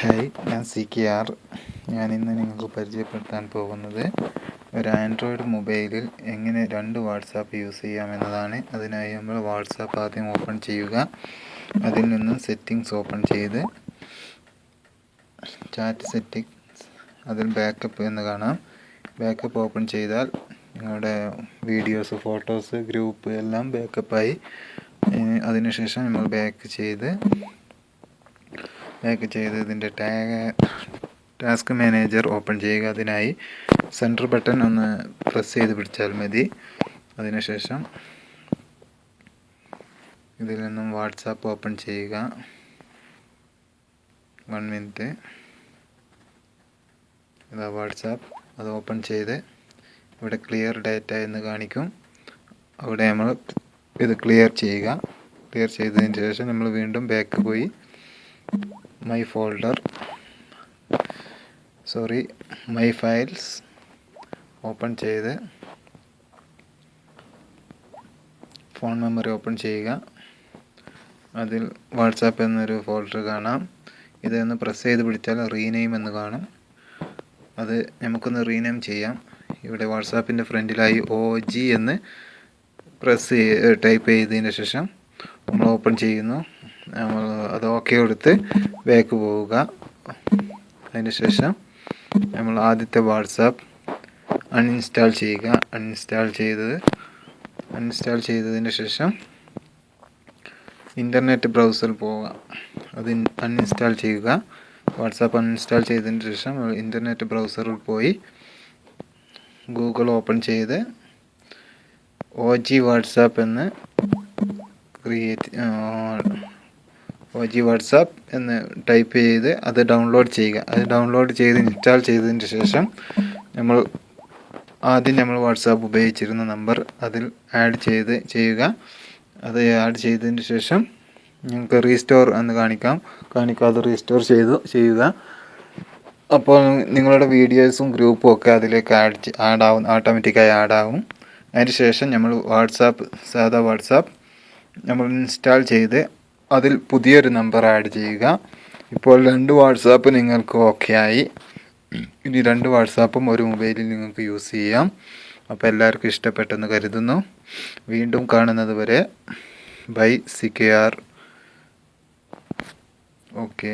Hi ഞാൻ C K R. ഞാൻ ഇന്ന് നിങ്ങൾക്ക് പരിചയപ്പെടുത്താൻ പോകുന്നത് ഒരു ആൻഡ്രോയിഡ് മൊബൈലിൽ എങ്ങനെ രണ്ട് വാട്സാപ്പ് യൂസ് ചെയ്യാം ചെയ്യാമെന്നതാണ് അതിനായി നമ്മൾ വാട്സാപ്പ് ആദ്യം ഓപ്പൺ ചെയ്യുക. അതിൽ നിന്ന് സെറ്റിങ്സ് ഓപ്പൺ ചെയ്ത് ചാറ്റ് സെറ്റിങ്സ് അതിൽ ബാക്കപ്പ് എന്ന് കാണാം. ബാക്കപ്പ് ഓപ്പൺ ചെയ്താൽ നിങ്ങളുടെ വീഡിയോസ് ഫോട്ടോസ് ഗ്രൂപ്പ് എല്ലാം ബാക്കപ്പായി. അതിനുശേഷം നമ്മൾ ബാക്ക് ചെയ്ത് ബാക്ക് ചെയ്ത് ഇതിന്റെ ടാഗ് ടാസ്ക് മാനേജർ ഓപ്പൺ ചെയ്യുക. അതിനായി സെന്റർ ബട്ടൺ ഒന്ന് പ്രസ് ചെയ്ത് പിടിച്ചാൽ മതി. അതിനുശേഷം ഇതിൽ നിന്നും വാട്സാപ്പ് ഓപ്പൺ ചെയ്യുക. വൺ മിനിറ്റ് ഇതാ വാട്സാപ്പ്. അത് ഓപ്പൺ ചെയ്ത് ഇവിടെ ക്ലിയർ ഡാറ്റ എന്ന് കാണിക്കും. അവിടെ നമ്മൾ ഇത് ക്ലിയർ ചെയ്യുക. ക്ലിയർ ചെയ്തതിന് ശേഷം നമ്മൾ വീണ്ടും ബാക്ക് പോയി. My folder sorry my files open ചെയ്ത്. ഫോൺ മെമ്മറി ഓപ്പൺ ചെയ്യുക. അതിൽ വാട്സാപ്പ് എന്നൊരു ഫോൾഡർ കാണാം. ഇതൊന്ന് പ്രസ് ചെയ്ത് പിടിച്ചാൽ റീനെയിം എന്ന് കാണും. അത് നമുക്കൊന്ന് റീനെയിം ചെയ്യാം. ഇവിടെ വാട്സാപ്പിന്റെ ഫ്രണ്ടിലായി ഒ ജി എന്ന് പ്രസ് ടൈപ്പ് ചെയ്തതിന് ശേഷം നമ്മൾ ഓപ്പൺ ചെയ്യുന്നു. നമ്മൾ അത് ഓക്കെ കൊടുത്ത് ബാക്ക് പോവുക. അതിന് ശേഷം നമ്മൾ ആദ്യത്തെ വാട്സാപ്പ് അൺഇൻസ്റ്റാൾ ചെയ്യുക. അൺഇൻസ്റ്റാൾ ചെയ്തത്. അൺഇൻസ്റ്റാൾ ചെയ്തതിന് ശേഷം ഇന്റർനെറ്റ് ബ്രൗസറിൽ പോവുക. അത് അൺഇൻസ്റ്റാൾ ചെയ്യുക. വാട്സാപ്പ് അൺഇൻസ്റ്റാൾ ചെയ്തതിന് ശേഷം ഇന്റർനെറ്റ് ബ്രൗസറിൽ പോയി ഗൂഗിൾ ഓപ്പൺ ചെയ്ത് ഒ ജി വാട്സാപ്പ് എന്ന് ക്രിയേറ്റ് ഒ ജി വാട്സാപ്പ് എന്ന് ടൈപ്പ് ചെയ്ത് അത് ഡൗൺലോഡ് ചെയ്യുക. അത് ഡൗൺലോഡ് ചെയ്ത് ഇൻസ്റ്റാൾ ചെയ്തതിന് ശേഷം നമ്മൾ ആദ്യം നമ്മൾ വാട്സാപ്പ് ഉപയോഗിച്ചിരുന്ന നമ്പർ അതിൽ ആഡ് ചെയ്ത് ചെയ്യുക. അത് ആഡ് ചെയ്തതിന് ശേഷം നിങ്ങൾക്ക് റീസ്റ്റോർ എന്ന് കാണിക്കാം. കാണിക്കാതെ റീസ്റ്റോർ ചെയ്തു ചെയ്യുക. അപ്പോൾ നിങ്ങളുടെ വീഡിയോസും ഗ്രൂപ്പും ഒക്കെ അതിലേക്ക് ആഡ് ആഡ് ആവും ഓട്ടോമാറ്റിക്കായി ആഡ് ആവും. അതിന് ശേഷം നമ്മൾ വാട്സാപ്പ് സാധാ വാട്സാപ്പ് നമ്മൾ ഇൻസ്റ്റാൾ ചെയ്ത് അതിൽ പുതിയൊരു നമ്പർ ആഡ് ചെയ്യുക. ഇപ്പോൾ രണ്ട് വാട്സാപ്പ് നിങ്ങൾക്ക് ഓക്കെ ആയി. ഇനി രണ്ട് വാട്സാപ്പും ഒരു മൊബൈലിൽ നിങ്ങൾക്ക് യൂസ് ചെയ്യാം. അപ്പോൾ എല്ലാവർക്കും ഇഷ്ടപ്പെട്ടെന്ന് കരുതുന്നു. വീണ്ടും കാണുന്നത് വരെ. Bye C K R okay